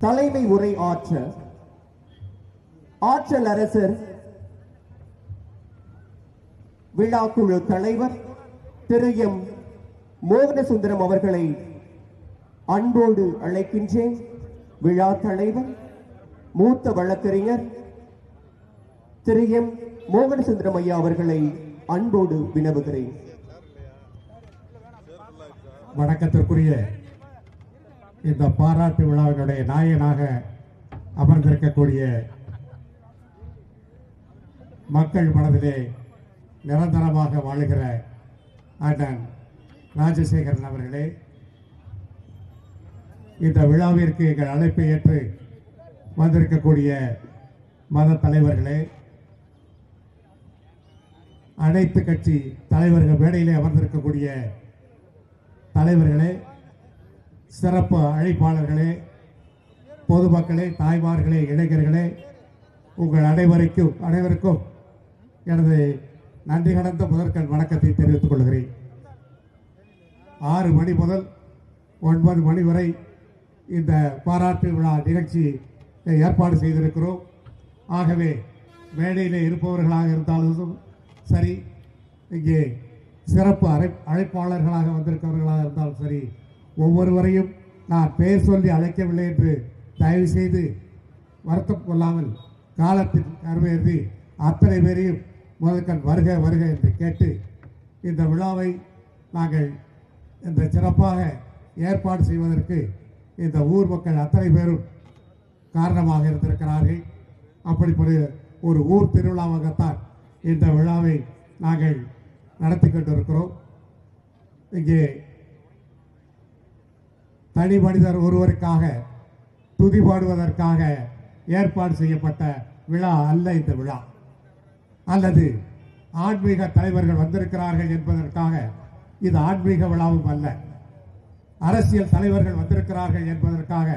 தலைமை உரை ஆற்ற ஆற்றல் அரசர் விழாக்குழு தலைவர் திரு எம். மோகனசுந்தரம் அவர்களை அன்போடு அழைக்கின்றேன். விழா தலைவர் மூத்த வழக்கறிஞர் திரு எம். மோகனசுந்தரம் ஐயா அவர்களை அன்போடு வினவுகிறேன். வணக்கத்திற்குரிய இந்த பாராட்டு விழாவினுடைய நாயனாக அமர்ந்திருக்கக்கூடிய மக்கள் மனதிலே நிரந்தரமாக வாழுகிற அண்ணன் ராஜசேகரன் அவர்களே இந்த விழாவிற்கு எங்கள் அழைப்பை ஏற்று வந்திருக்கக்கூடிய மத தலைவர்களே அனைத்து கட்சி தலைவர்கள் மேடையிலே அமர்ந்திருக்கக்கூடிய தலைவர்களே சிறப்பு அழைப்பாளர்களே பொதுமக்களே தாய்மார்களே இளைஞர்களே உங்கள் அனைவருக்கும் அனைவருக்கும் எனது நன்றி கடந்த முதற்கண் வணக்கத்தை தெரிவித்துக் கொள்கிறேன். ஆறு மணி முதல் ஒன்பது மணி வரை இந்த பாராட்டு விழா நிகழ்ச்சி ஏற்பாடு செய்திருக்கிறோம். ஆகவே மேடையில் இருப்பவர்களாக இருந்தாலும் சரி இங்கே சிறப்பு அழை அழைப்பாளர்களாக வந்திருக்கிறவர்களாக இருந்தாலும் சரி ஒவ்வொருவரையும் நான் பெயர் சொல்லி அழைக்கவில்லை என்று தயவு செய்து வருத்தம் கொள்ளாமல் காலத்தில் கருமையேறி அத்தனை பேரையும் முதற்கண் வருக வருக என்று கேட்டு இந்த விழாவை நாங்கள் இந்த சிறப்பாக ஏற்பாடு செய்வதற்கு இந்த ஊர் மக்கள் அத்தனை பேரும் காரணமாக இருந்திருக்கிறார்கள். அப்படிப்பட்ட ஒரு ஊர் திருவிழாவாகத்தான் இந்த விழாவை நாங்கள் நடத்தி கொண்டிருக்கிறோம். இங்கே தனி மனிதர் ஒருவருக்காக துதி பாடுவதற்காக ஏற்பாடு செய்யப்பட்ட விழா அல்ல இந்த விழா. அல்லது ஆன்மீக தலைவர்கள் வந்திருக்கிறார்கள் என்பதற்காக இது ஆன்மீக விழாவும் அல்ல. அரசியல் தலைவர்கள் வந்திருக்கிறார்கள் என்பதற்காக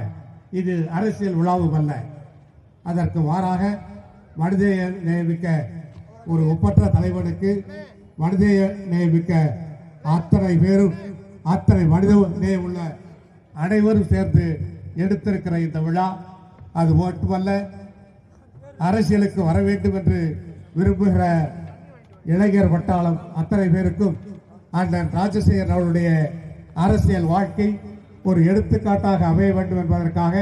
இது அரசியல் விழாவும் அல்ல. அதற்கு மாறாக மனிதநேய நியமிக்க ஒரு ஒப்பற்ற தலைவனுக்கு மனிதநேய நியமிக்க அத்தனை பேரும் அத்தனை மனித நேயம் உள்ள அனைவரும் சேர்ந்து எடுத்திருக்கிற இந்த விழா அது மட்டுமல்ல அரசியலுக்கு வர வேண்டும் என்று விரும்புகிற இளைஞர் பட்டாளம் அத்தனை பேருக்கும் அண்ணன் ராஜசேகர் அவருடைய அரசியல் வாழ்க்கை ஒரு எடுத்துக்காட்டாக அமைய வேண்டும் என்பதற்காக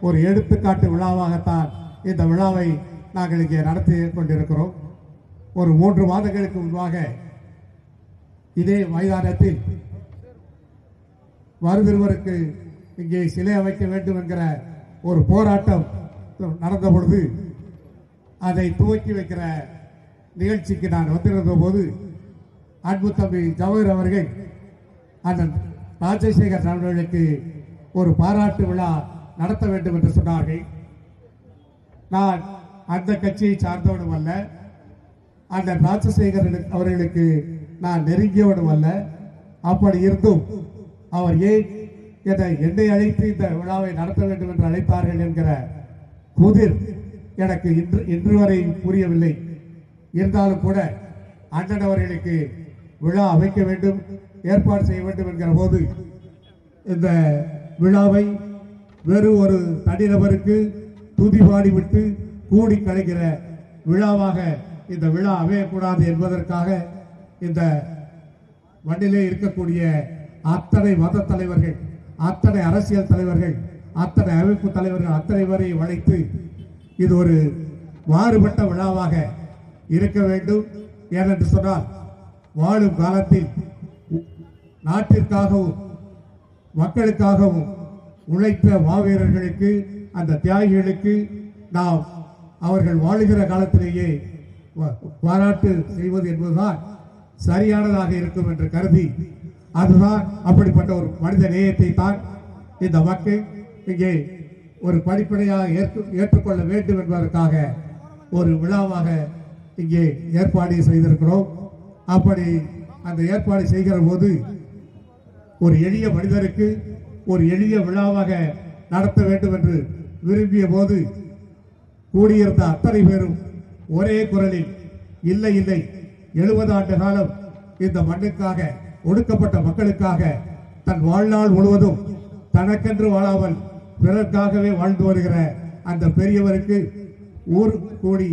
ஒரு எடுத்துக்காட்டு விழாவாகத்தான் இந்த விழாவை நாங்கள் இங்கே நடத்தி கொண்டிருக்கிறோம். ஒரு மூன்று மாதங்களுக்கு முன்பாக இதே மைதானத்தில் வருதிருவருக்கு இங்கே சிலை அமைக்க வேண்டும் என்கிற ஒரு போராட்டம் நடந்த பொழுது அதை துவக்கி வைக்கிற நிகழ்ச்சிக்கு நான் வந்திருந்த போது அன்பு தம்பி ஜவஹர் அவர்கள் அண்ணன் ராஜசேகர் அவர்களுக்கு ஒரு பாராட்டு விழா நடத்த வேண்டும் என்று சொன்னார்கள். நான் அந்த கட்சியை சார்ந்தவனும் அல்ல அண்ணன் ராஜசேகர் அவர்களுக்கு நான் நெருங்கியவனும் அல்ல. அப்படி இருந்தும் அவர் ஏன் என்னை என்னை அழைத்து இந்த விழாவை நடத்த வேண்டும் என்று அழைத்தார்கள் என்கிற குதிர் எனக்கு இன்று இன்று வரை புரியவில்லை. இருந்தாலும் கூட அண்ணன் அவர்களுக்கு விழா அமைக்க வேண்டும் ஏற்பாடு செய்ய வேண்டும் என்கிற போது இந்த விழாவை வெறும் ஒரு தனிநபருக்கு துதி பாடிவிட்டு கூடி கலைக்கிற விழாவாக இந்த விழா அமையக்கூடாது என்பதற்காக இந்த மண்ணிலே இருக்கக்கூடிய அத்தனை மத தலைவர்கள் அத்தனை அரசியல் தலைவர்கள் அத்தனை அமைப்பு தலைவர்கள் அத்தனை வரை வளைத்து இது ஒரு மாறுபட்ட விழாவாக இருக்க வேண்டும். ஏனென்று சொன்னால் வாழும் காலத்தில் நாட்டிற்காகவும் மக்களுக்காகவும் உழைத்த மாவீரர்களுக்கு அந்த தியாகிகளுக்கு நாம் அவர்கள் வாழுகிற காலத்திலேயே வ- பாராட்டு செய்வது என்பதுதான் சரியானதாக இருக்கும் என்று கருதி அதுதான் அப்படிப்பட்ட ஒரு மனித நேயத்தை தான் இந்த மக்கள் இங்கே ஒரு படிப்படையாக ஏற்று ஏற்றுக்கொள்ள வேண்டும் என்பதற்காக ஒரு விழாவாக இங்கே ஏற்பாடு செய்திருக்கிறோம். அப்படி அந்த ஏற்பாடு செய்கிற போது ஒரு எளிய மனிதருக்கு ஒரு எளிய விழாவாக நடத்த வேண்டும் என்று விரும்பிய போது கூடியிருந்த அத்தனை பேரும் ஒரே குரலில் இல்லை இல்லை எழுபது ஆண்டு காலம் இந்த மண்ணுக்காக ஒடுக்கப்பட்ட மக்களுக்காக தன் வாழ்நாள் முழுவதும் தனக்கென்று வாழாமல் பிறர்க்காகவே வாழ்ந்து வருகிற அந்த பெரியவருக்கு ஊர் கூடி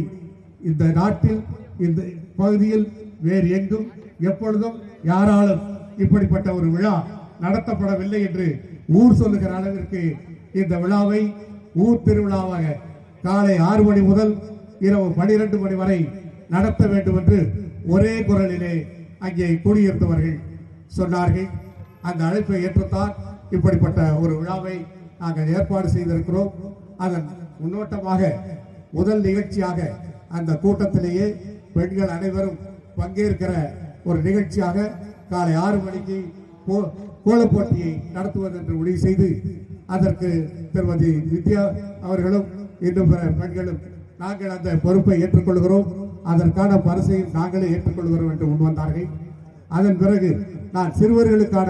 இந்த நாட்டில் இந்த பகுதியில் வேறு எங்கும் எப்பொழுதும் யாராலும் இப்படிப்பட்ட ஒரு விழா நடத்தப்படவில்லை என்று ஊர் சொல்லுகிற அளவிற்கு இந்த விழாவை ஊர் திருவிழாவாக காலை ஆறு மணி முதல் இரவு பனிரெண்டு மணி வரை நடத்த வேண்டும் என்று ஒரே குரலிலே அங்கே குடியிருந்தவர்கள் சொன்னார்கள். அந்த அழைப்பை ஏற்றுத்தான் இப்படிப்பட்ட ஒரு விழாவை நாங்கள் ஏற்பாடு செய்திருக்கிறோம். அதன் முன்னோட்டமாக முதல் நிகழ்ச்சியாக அந்த கூட்டத்திலேயே பெண்கள் அனைவரும் பங்கேற்கிற ஒரு நிகழ்ச்சியாக காலை ஆறு மணிக்கு கோ- கோலப் போட்டியை நடத்துவது என்று முடிவு செய்து அதற்கு திருமதி வித்யா அவர்களும் இன்னும் பிற பெண்களும் நாங்கள் அந்த பொறுப்பை ஏற்றுக்கொள்கிறோம். அதற்கான பரிசையும் நாங்களே ஏற்றுக்கொள்கிறோம் என்று முன்வந்தார்கள் அதன் பிறகு நான் சிறுவர்களுக்கான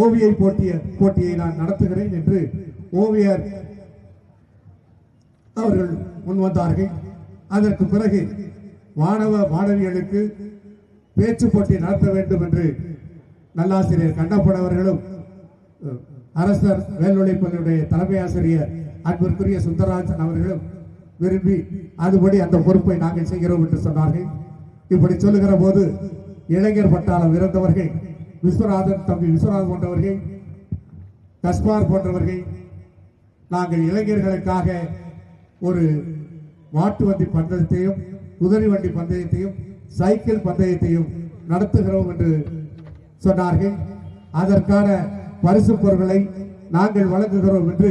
ஓவிய போட்டிய போட்டியை நான் நடத்துகிறேன் என்று ஓவியர் அவர்கள் முன்வந்தார்கள் அதற்கு பிறகு மாணவ மாணவிகளுக்கு பேச்சு போட்டி நடத்த வேண்டும் என்று நல்லாசிரியர் கண்ணப்பன் அவர்களும் அரசர் மேல்நிலைப்பள்ளியுடைய தலைமை ஆசிரியர் அன்பிற்குரிய சுந்தரராஜன் அவர்களும் விரும்பி அதுபடி அந்த பொறுப்பை நாங்கள் செய்கிறோம் என்று சொன்னார்கள். இப்படி சொல்லுகிற போது இளைஞர் பட்டாளம் இறந்தவர்கள் விஸ்வநாதன் தம்பி விஸ்வநாதன் போன்றவர்கள் கஸ்பார் போன்றவர்கள் நாங்கள் இளைஞர்களுக்காக ஒரு மாட்டு வண்டி பந்தயத்தையும் குதிரை வண்டி பந்தயத்தையும் சைக்கிள் பந்தயத்தையும் நடத்துகிறோம் என்று சொன்னார்கள். அதற்கான பரிசு பொருட்களை நாங்கள் வழங்குகிறோம் என்று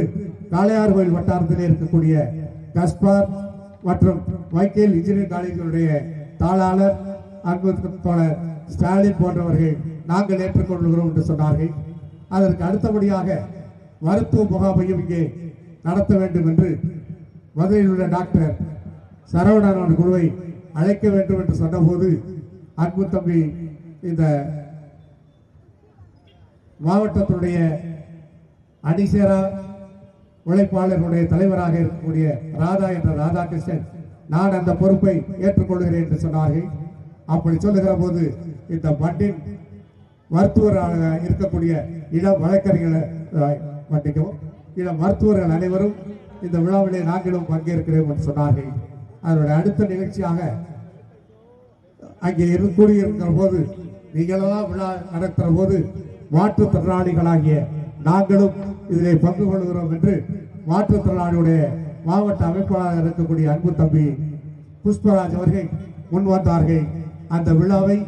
காளையார் கோயில் வட்டாரத்தில் இருக்கக்கூடிய கஸ்பார் மற்றும் வைக்கேல் இன்ஜினியரிங் காலேஜினுடைய தாளாளர் அன்பு தோழர் ஸ்டாலின் போன்றவர்கள் நாங்கள் ஏற்றுக்கொள்கிறோம் என்று சொன்னார்கள். அதற்கு அடுத்தபடியாக மருத்துவ முகாமையும் இங்கே நடத்த வேண்டும் என்று மதுரையில் உள்ள டாக்டர் சரவணன் குழுவை அழைக்க வேண்டும் என்று சொன்னபோது அன்பு தம்பி இந்த மாவட்டத்தினுடைய அணிசேரா உழைப்பாளர்களுடைய தலைவராக இருக்கக்கூடிய ராதா என்ற ராதாகிருஷ்ணன் நான் அந்த பொறுப்பை ஏற்றுக்கொள்கிறேன் என்று சொன்னார்கள். அப்படி சொல்லுகிற போது இந்த மண்ணின் மருத்துவராக இருக்கக்கூடிய இள வழக்கறிஞர்களை மன்னிக்கவும் இள மருத்துவர்கள் அனைவரும் இந்த விழாவிலே நாங்களும் பங்கேற்கிறோம் என்று சொன்னார்கள். அதனுடைய அடுத்த நிகழ்ச்சியாக அங்கே இருந்து கூடியிருக்கிற போது நீங்களெல்லாம் விழா நடத்துகிற போது மாற்றுத்திறனாளிகளாகிய நாங்களும் இதிலே பங்கு கொள்கிறோம் என்று மாற்றுத்திறனாளியுடைய மாவட்ட அமைப்பாளராக இருக்கக்கூடிய அன்பு தம்பி புஷ்பராஜ் அவர்கள் முன் வந்தார்கள் அந்த விழாவை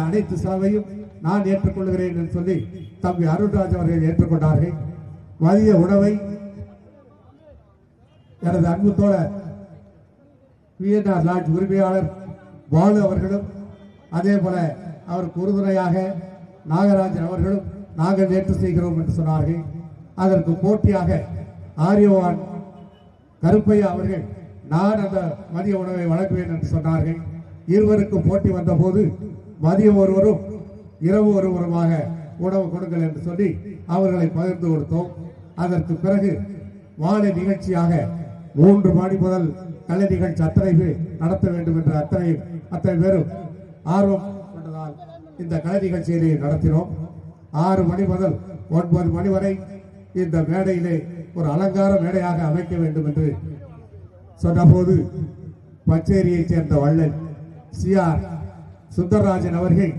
அனைத்து செலவையும் நான் ஏற்றுக்கொள்கிறேன் என்று சொல்லி தம்பி அருண்ராஜ் அவர்கள் ஏற்றுக்கொண்டார்கள். மதிய உணவை எனது அன்பு தோழர் விஎன்ஆர் லாட்ஜ் உரிமையாளர் பாலு அவர்களும் அதே போல அவருக்கு உறுதுணையாக நாகராஜன் அவர்களும் நாங்கள் நேற்று செய்கிறோம் என்று சொன்னார்கள். அதற்கு போட்டியாக ஆரியவான் கருப்பையா அவர்கள் நான் அந்த மதிய உணவை வழங்குவேன் என்று சொன்னார்கள். இருவருக்கும் போட்டி வந்தபோது மதியம் ஒருவரும் இரவு ஒருவருமாக உணவு கொடுங்கள் என்று சொல்லி அவர்களை பகிர்ந்து கொடுத்தோம். அதற்கு பிறகு மாலை நிகழ்ச்சியாக மூன்று மணி முதல் கலை நிகழ்ச்சி அத்தனை பேர் நடத்த வேண்டும் என்ற அத்தனை அத்தனை பேரும் ஆர்வம் கொண்டதால் இந்த கலை நிகழ்ச்சியினை நடத்தினோம். ஆறு மணி முதல் ஒன்பது மணி வரை இந்த மேடையிலே ஒரு அலங்கார மேடையாக அமைக்க வேண்டும் என்று சொன்னபோது பச்சேரியைச் சேர்ந்த வள்ளல் சிஆர் சுந்தரராஜன் அவர்கள்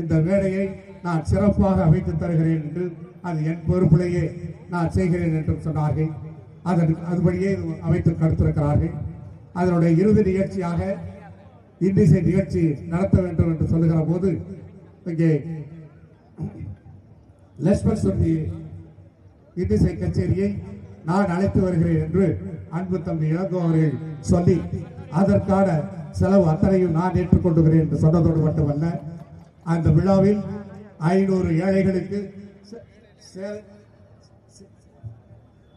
இந்த மேடையை நான் சிறப்பாக அமைத்து தருகிறேன் என்று அது என் பொறுப்பிலேயே நான் செய்கிறேன் என்றும் சொன்னார்கள். அதன் அதுபடியே அமைத்து கொடுத்திருக்கிறார்கள். அதனுடைய இறுதி நிகழ்ச்சியாக இண்டிசை நிகழ்ச்சி நடத்த வேண்டும் என்று சொல்லுகிற போது இங்கே லட்சுமண் சொல்லி இண்டிசை கச்சேரியை நான் அழைத்து வருகிறேன் என்று அன்பு தம்பி இளங்கோ அவர்கள் சொல்லி அதற்கான செலவு அத்தனையும் நான் ஏற்றுக்கொண்டுகிறேன் என்று சொன்னதோடு மட்டுமல்ல அந்த விழாவில் ஐநூறு ஏழைகளுக்கு சே-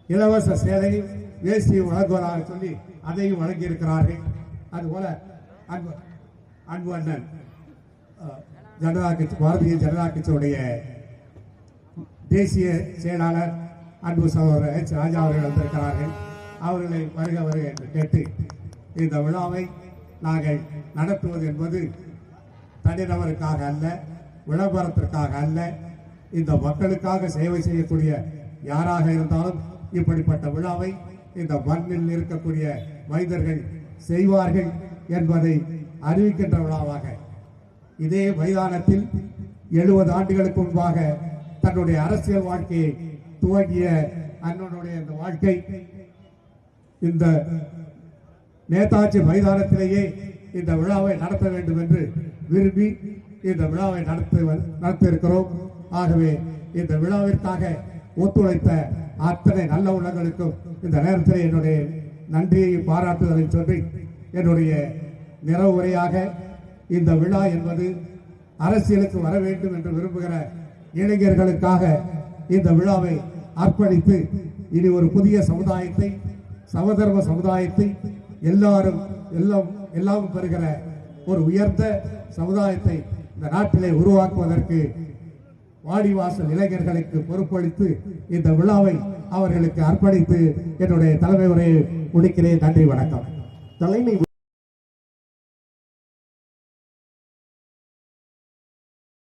இலவச சேலையும் வேஷ்டியும் வழங்குவதாக சொல்லி அதையும் வழங்கியிருக்கிறார்கள். அதுபோல அன்பு அன்பு அண்ணன் ஜனதா கட்சி பாரதிய ஜனதா கட்சியுடைய தேசிய செயலாளர் அன்பு சகோதரர் எச். ராஜா அவர்கள் வந்திருக்கிறார்கள். அவர்களை வருக வருக என்று கேட்டு இந்த விழாவை நாங்கள் நடத்துவது என்பது தனிநபருக்காக அல்ல விளம்பரத்திற்காக அல்ல இந்த மக்களுக்காக சேவை செய்யக்கூடிய யாராக இருந்தாலும் இப்படிப்பட்ட விழாவை இந்த மண்ணில் இருக்கக்கூடிய மனிதர்கள் செய்வார்கள் என்பதை அறிவிக்கின்ற விழாவாக. இதே மைதானத்தில் எழுபது ஆண்டுகளுக்கு முன்பாக தன்னுடைய அரசியல் வாழ்க்கையை துவங்கிய அண்ணனுடைய இந்த வாழ்க்கை இந்த நேதாஜி மைதானத்திலேயே இந்த விழாவை நடத்த வேண்டும் என்று விரும்பி இந்த விழாவை நடத்த நடத்த இருக்கிறோம் ஆகவே இந்த விழாவிற்காக ஒத்துழைத்த அத்தனை நல்ல உள்ளங்களுக்கும் இந்த நேரத்தில் என்னுடைய நன்றியை பாராட்டுதலை சொல்லி என்னுடைய நிறைவு உரையாக இந்த விழா என்பது அரசியலுக்கு வர வேண்டும் என்று விரும்புகிற இளைஞர்களுக்காக இந்த விழாவை அர்ப்பணித்து இனி ஒரு புதிய சமுதாயத்தை சமதர்ம சமுதாயத்தை எல்லாரும் எல்லாம் எல்லாம் பெறுகிற ஒரு உயர்ந்த சமுதாயத்தை இந்த நாட்டிலே உருவாக்குவதற்கு வாடிவாசல் இளைஞர்களுக்கு பொறுப்பளித்து இந்த விழாவை அவர்களுக்கு அர்ப்பணித்து என்னுடைய தலைமை உரையை முடிக்கிறேன். நன்றி வணக்கம். தலைமை